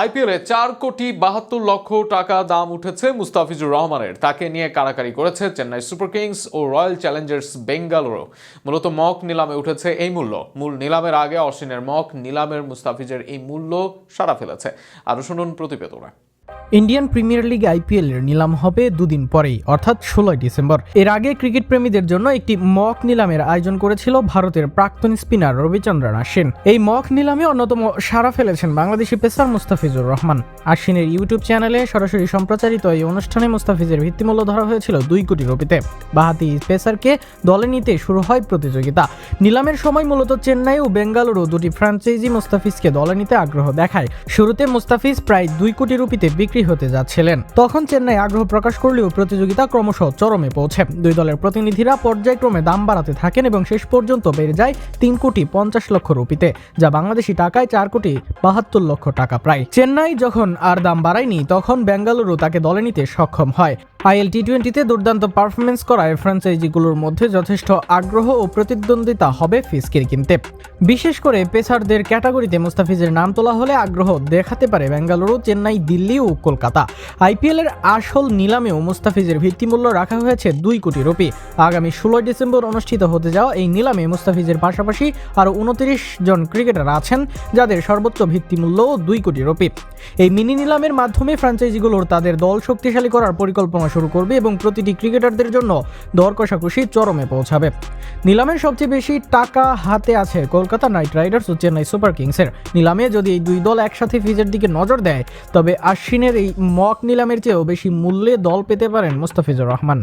আইপিএলে চার কোটি বাহাত্তর লক্ষ টাকা দাম উঠেছে মুস্তাফিজুর রহমানের। তাকে নিয়ে কারাকারি করেছে চেন্নাই সুপার কিংস ও রয়্যাল চ্যালেঞ্জার্স বেঙ্গালুরু। মূলত মক নিলামে উঠেছে এই মূল্য। মূল নিলামের আগে অশ্বিনের মক নিলামের মুস্তাফিজের এই মূল্য সারা ফেলেছে। আরও শুনুন প্রতিবেদনা। ইন্ডিয়ান প্রিমিয়ার লিগ আইপিএল এর নিলাম হবে দুদিন পরেই, অর্থাৎ ষোলোই ডিসেম্বর। এর আগে ক্রিকেট প্রেমীদের জন্য একটি মক নিলামের আয়োজন করেছিল ভারতের প্রাক্তন স্পিনার রবিচন্দ্রন আশ্বিন এই মক নিলামে অন্যতম সারা ফেলেছেন বাংলাদেশি পেসার মুস্তাফিজুর রহমান। আশ্বিনের ইউটিউব চ্যানেলে সরাসরি সম্প্রচারিত এই অনুষ্ঠানে মুস্তাফিজের ভিত্তিমূল্য ধরা হয়েছিল দুই কোটি রুপিতে। বাহাতি পেসারকে দলে নিতে শুরু হয় প্রতিযোগিতা। নিলামের সময় মূলত চেন্নাই ও বেঙ্গালুরু দুটি ফ্র্যাঞ্চাইজি মুস্তাফিজকে দলে নিতে আগ্রহ দেখায়। শুরুতে মুস্তাফিজ প্রায় দুই কোটি রুপিতে বিক্রি হতে যাচ্ছিলেন। তখন চেন্নাই আগ্রহ প্রকাশ করলেও প্রতিযোগিতা ক্রমশ চরমে পৌঁছে। দুই দলের প্রতিনিধিরা পর্যায়ক্রমে দাম বাড়াতে থাকেন এবং শেষ পর্যন্ত বেড়ে যায় তিন কোটি পঞ্চাশ লক্ষ রুপিতে, যা বাংলাদেশি টাকায় চার কোটি বাহাত্তর লক্ষ টাকা প্রায়। চেন্নাই যখন আর দাম বাড়ায়নি, তখন বেঙ্গালুরু তাকে দলে নিতে সক্ষম হয়। আইএল টি টোয়েন্টিতে দুর্দান্ত পারফরমেন্স করায় ফ্র্যাঞ্চাইজিগুলোর মধ্যে যথেষ্ট আগ্রহ ও প্রতিদ্বন্দ্বিতা হবে ফিসকির কিনতে। বিশেষ করে পেসারদের ক্যাটাগরিতে মুস্তাফিজের নাম তোলা হলে আগ্রহ দেখাতে পারে বেঙ্গালুরু, চেন্নাই, দিল্লি ও কলকাতা। আইপিএল এর আসল নিলামেও মুস্তাফিজের ভিত্তিমূল্য রাখা হয়েছে দুই কোটি রুপি। আগামী ষোলোই ডিসেম্বর অনুষ্ঠিত হতে যাওয়া এই নিলামে মুস্তাফিজের পাশাপাশি আরও উনত্রিশ জন ক্রিকেটার আছেন, যাদের সর্বোচ্চ ভিত্তিমূল্য দুই কোটি রুপি। এই মিনি নিলামের মাধ্যমে ফ্র্যাঞ্চাইজিগুলোর তাদের দল শক্তিশালী করার পরিকল্পনা শুরু করবে এবং প্রতিটি ক্রিকেটারদের জন্য দর কষাকষি চরমে পৌঁছাবে। নিলামের সবচেয়ে বেশি টাকা হাতে আছে কলকাতা নাইট রাইডার্স ও চেন্নাই সুপার কিংসের। নিলামে যদি এই দুই দল একসাথে ফিজের দিকে নজর দেয়, তবে আশ্বিনের এই মক নিলামের চেয়েও বেশি মূল্যে দল পেতে পারেন মুস্তাফিজুর রহমান।